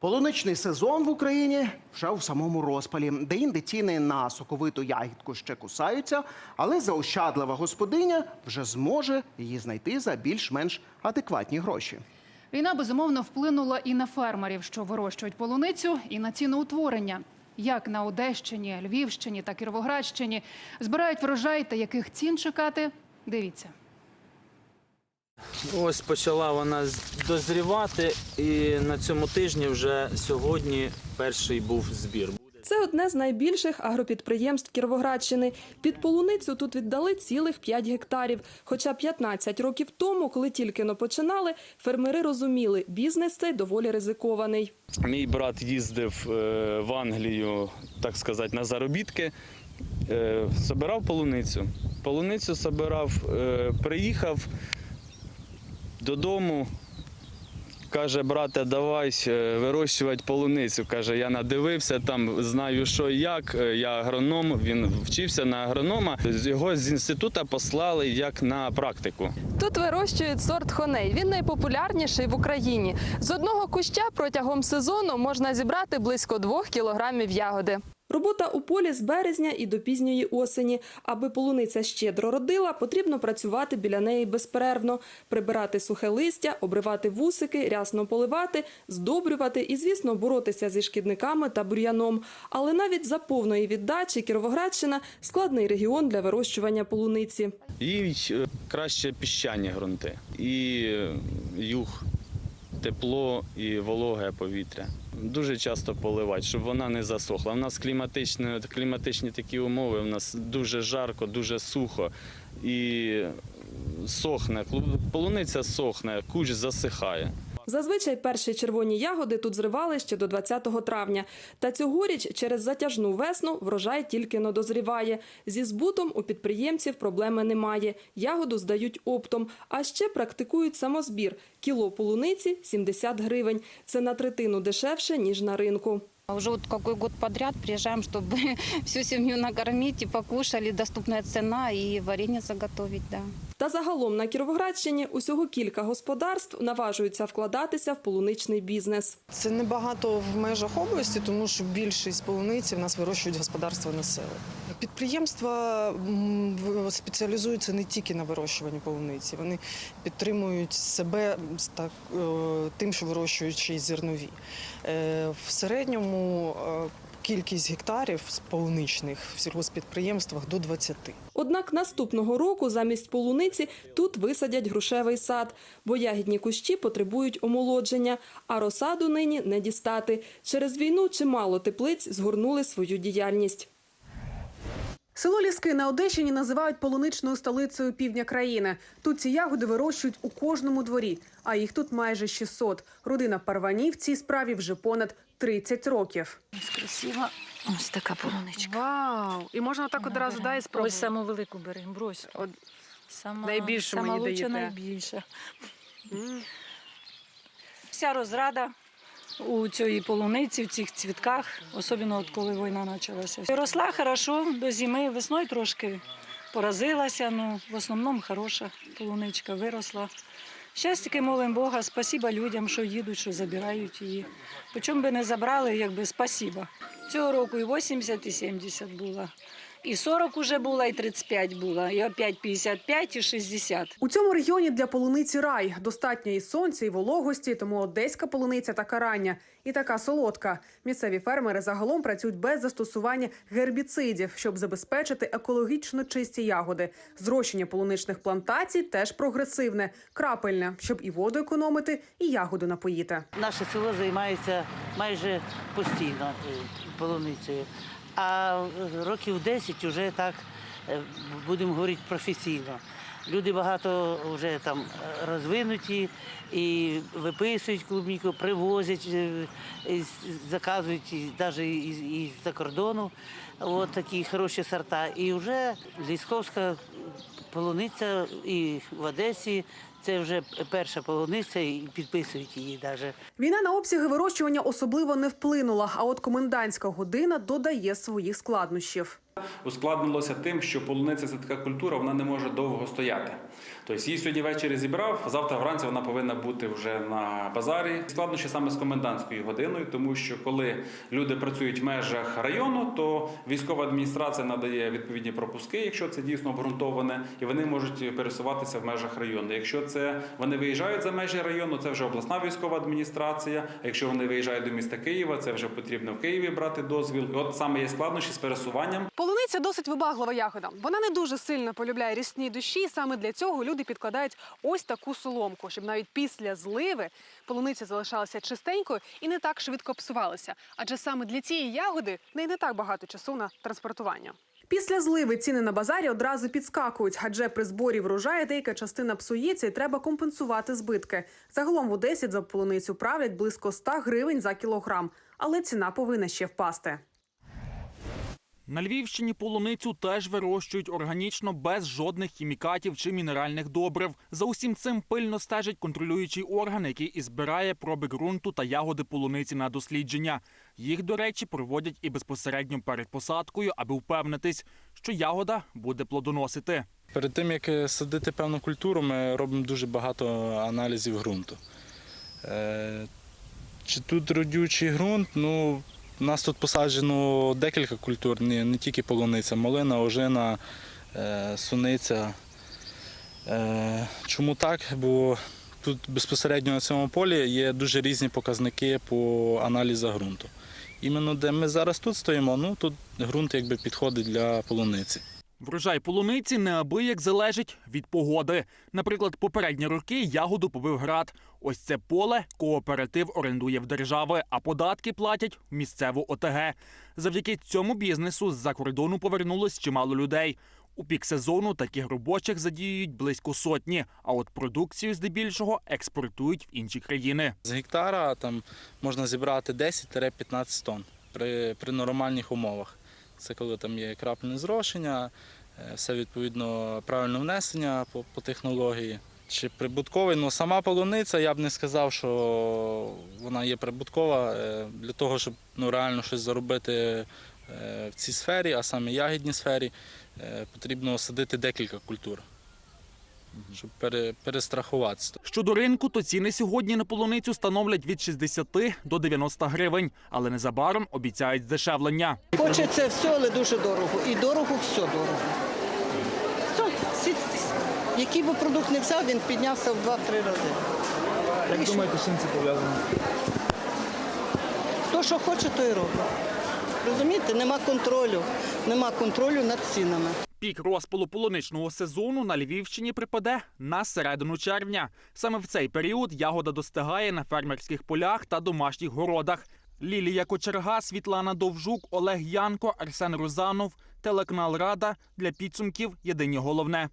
Полуничний сезон в Україні вже у самому розпалі. Деінде ціни на соковиту ягідку ще кусаються, але заощадлива господиня вже зможе її знайти за більш-менш адекватні гроші. Війна безумовно вплинула і на фермерів, що вирощують полуницю, і на ціноутворення. Як на Одещині, Львівщині та Кіровоградщині збирають врожай та яких цін чекати? Дивіться. Ось почала вона дозрівати, і на цьому тижні вже сьогодні перший був збір. Це одне з найбільших агропідприємств Кіровоградщини. Під полуницю тут віддали цілих 5 гектарів. Хоча 15 років тому, коли тільки но починали, фермери розуміли, бізнес цей доволі ризикований. Мій брат їздив е, в Англію, так сказати, на заробітки. е, Собирав полуницю. Полуницю собирав, е, приїхав додому. Каже, брате, давай е, вирощувати полуницю. Каже, я надивився там, знаю, що і як. Е, Я агроном, він вчився на агронома. Його з інституту послали як на практику. Тут вирощують сорт хоней. Він найпопулярніший в Україні. З одного куща протягом сезону можна зібрати близько 2 кілограмів ягоди. Робота у полі з березня і до пізньої осені. Аби полуниця щедро родила, потрібно працювати біля неї безперервно, прибирати сухе листя, обривати вусики, рясно поливати, здобрювати і, звісно, боротися зі шкідниками та бур'яном. Але навіть за повної віддачі Кіровоградщина складний регіон для вирощування полуниці. І е, краще піщані ґрунти, і е, юг, тепло і вологе повітря. Дуже часто поливати, щоб вона не засохла. У нас кліматичні, кліматичні такі умови, у нас дуже жарко, дуже сухо і сохне. Полуниця сохне, куч засихає. Зазвичай перші червоні ягоди тут зривали ще до 20 травня. Та цьогоріч через затяжну весну врожай тільки но дозріває. Зі збутом у підприємців проблеми немає. Ягоду здають оптом, а ще практикують самозбір. Кіло полуниці – 70 гривень. Це на третину дешевше, ніж на ринку. А Уже вот какой год подряд приезжаем, чтобы всю семью накормить и покушали, доступная цена и варенье заготовить, да. Та загалом на Кіровоградщині усього кілька господарств наважуються вкладатися в полуничний бізнес. Це небагато в межах області, тому що більшість полуниці в нас вирощують господарства населення. Підприємства спеціалізуються не тільки на вирощуванні полуниці, вони підтримують себе так, е, тим, що вирощують ще й зернові. Е, В середньому е, кількість гектарів з полуничних в сільгоспідприємствах до 20. Однак наступного року замість полуниці тут висадять грушевий сад, бо ягідні кущі потребують омолодження, а розсаду нині не дістати. Через війну чимало теплиць згорнули свою діяльність. Село Ліски на Одещині називають полуничною столицею півдня країни. Тут ці ягоди вирощують у кожному дворі, а їх тут майже 600. Родина Парванів цій справі вже понад 30 років. Ось красива. Ось така полуничка. Вау! І можна так одразу да, і Ось саму велику беремо, брось. От Сама, найбільшу сама мені лучша, даєте. найбільша. Вся розрада у цій полуниці, в цих цвітках, особливо от коли війна почалася. Росла хорошо до зими, весною трошки поразилася, ну в основному хороша полуничка виросла. Тільки молимо Бога, спасіба людям, що їдуть, що забирають її. По чому би не забрали, якби спасіба. Цього року і 80, і 70 була. І 40 уже була, і 35 була, і опять 55, і 60. У цьому регіоні для полуниці рай достатньо і сонця, і вологості, тому одеська полуниця така рання і така солодка. Місцеві фермери загалом працюють без застосування гербіцидів, щоб забезпечити екологічно чисті ягоди. Зрощення полуничних плантацій теж прогресивне, крапельне, щоб і воду економити, і ягоду напоїти. Наше село займається майже постійно е, полуницею. А років 10 вже так е, будемо говорити професійно. Люди багато вже там розвинуті і виписують клубніку, привозять, е, і заказують навіть із, із за кордону. От такі хороші сорта. І вже лісковська полуниця і в Одесі. Це вже перша полуниця, і підписують її навіть. Війна на обсяги вирощування особливо не вплинула. А от комендантська година додає своїх складнощів. ускладнилося тим, що полуниця це така культура, вона не може довго стояти. Тобто її сьогодні ввечері зібрав, завтра вранці вона повинна бути вже на базарі. Складнощі саме з комендантською годиною, тому що коли люди працюють в межах району, то військова адміністрація надає відповідні пропуски, якщо це дійсно обґрунтоване, і вони можуть пересуватися в межах району. Якщо це вони виїжджають за межі району, це вже обласна військова адміністрація. А якщо вони виїжджають до міста Києва, це вже потрібно в Києві брати дозвіл. І от саме є складнощі з пересуванням. Полуниця досить вибаглива ягода. Вона не дуже сильно полюбляє рісні дощі. і Саме для цього люди підкладають ось таку соломку, щоб навіть після зливи полуниця залишалася чистенькою і не так швидко псувалася. Адже саме для цієї ягоди в неї не так багато часу на транспортування. Після зливи ціни на базарі одразу підскакують, адже при зборі врожаю деяка частина псується і треба компенсувати збитки. Загалом в Одесі за полуницю правлять близько 100 гривень за кілограм, але ціна повинна ще впасти. На Львівщині полуницю теж вирощують органічно без жодних хімікатів чи мінеральних добрив. За усім цим пильно стежить контролюючий орган, який і збирає проби ґрунту та ягоди полуниці на дослідження. Їх, до речі, проводять і безпосередньо перед посадкою, аби впевнитись, що ягода буде плодоносити. Перед тим як е, садити певну культуру, ми робимо дуже багато аналізів ґрунту. Е, Чи тут родючий ґрунт? Ну, у нас тут посаджено декілька культур, не, не тільки полуниця, малина, ожина, е, суниця. Е, Чому так? Бо тут безпосередньо на цьому полі є дуже різні показники по аналізу ґрунту. Іменно де ми зараз тут стоїмо, ну тут ґрунт якби підходить для полуниці. Врожай полуниці неабияк залежить від погоди. Наприклад, попередні роки ягоду побив град. Ось це поле кооператив орендує в держави, а податки платять в місцеву ОТГ. Завдяки цьому бізнесу з-за кордону повернулось чимало людей. У пік сезону таких робочих задіюють близько сотні, а от продукцію здебільшого експортують в інші країни. З гектара там можна зібрати 10-15 тонн при, при нормальних умовах. Це коли там є крапельне зрошення, е, все відповідно правильне внесення по, по технології. Чи прибутковий, ну сама полуниця, я б не сказав, що вона є прибуткова е, для того, щоб ну, реально щось заробити е, в цій сфері, а саме ягідній сфері, потрібно садити декілька культур, щоб пере, перестрахуватися. Щодо ринку, то ціни сьогодні на полуницю становлять від 60 до 90 гривень, але незабаром обіцяють здешевлення. Хочеться все, але дуже дорого. І дорого все дорого. Все, всі- який би продукт не взяв, він піднявся в 2-3 рази. Як думаєте, з чим це пов'язано? Хто що хоче, то і робить. Розумієте, нема контролю. Нема контролю над цінами. Пік розпалу полуничного сезону на Львівщині припаде на середину червня. Саме в цей період ягода достигає на фермерських полях та домашніх городах. Лілія Кочерга, Світлана Довжук, Олег Янко, Арсен Рузанов, телеканал Рада для підсумків Єдині головне.